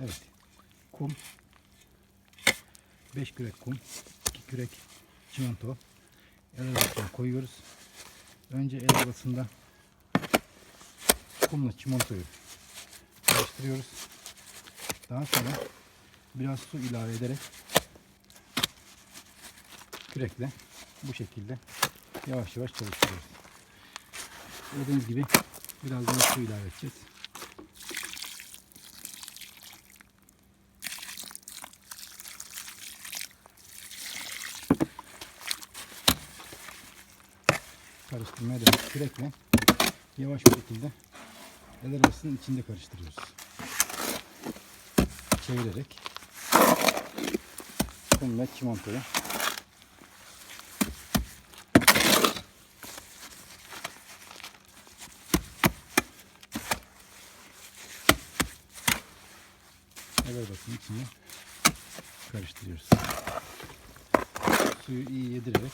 Evet. Kum. 5 kürek kum. 2 kürek çimento. El arabasına koyuyoruz. Önce el arabasında kumla çimentoyu karıştırıyoruz. Daha sonra biraz su ilave ederek kürekle bu şekilde yavaş yavaş çalıştırıyoruz. Gördüğünüz gibi biraz daha su ilave edeceğiz. Karıştırmaya devam. Kürekle yavaş bir şekilde el arabasının içinde karıştırıyoruz. Çevirerek kum ve çimentoyu el arabasının içine karıştırıyoruz. Suyu iyi yedirerek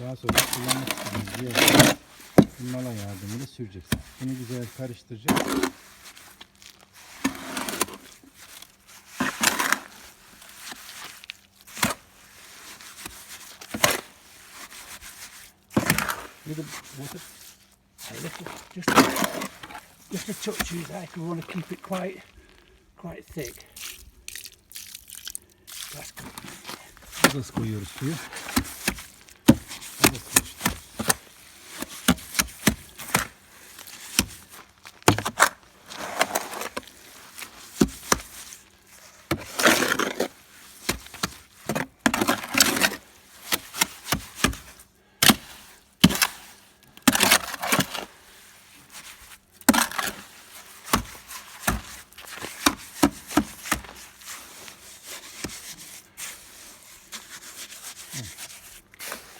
Daha sonra kullanmak istediğiniz yere mala yardımıyla süreceksiniz. Bunu güzel karıştıracağız. little water. A little, just just a touch of that. We want to keep it quite quite thick. That's good. Az az koyuyoruz suyu.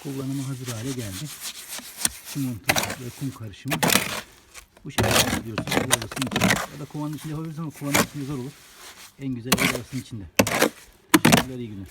Kullanıma hazır hale geldi. Çimento ve kum karışımı. Bu şekilde yapıyorsunuz. El arabasının içinde. Ya da kovanın içinde yapabilirsiniz ama kovanın içinde zor olur. En güzel el arabasının içinde. Teşekkürler, iyi günler.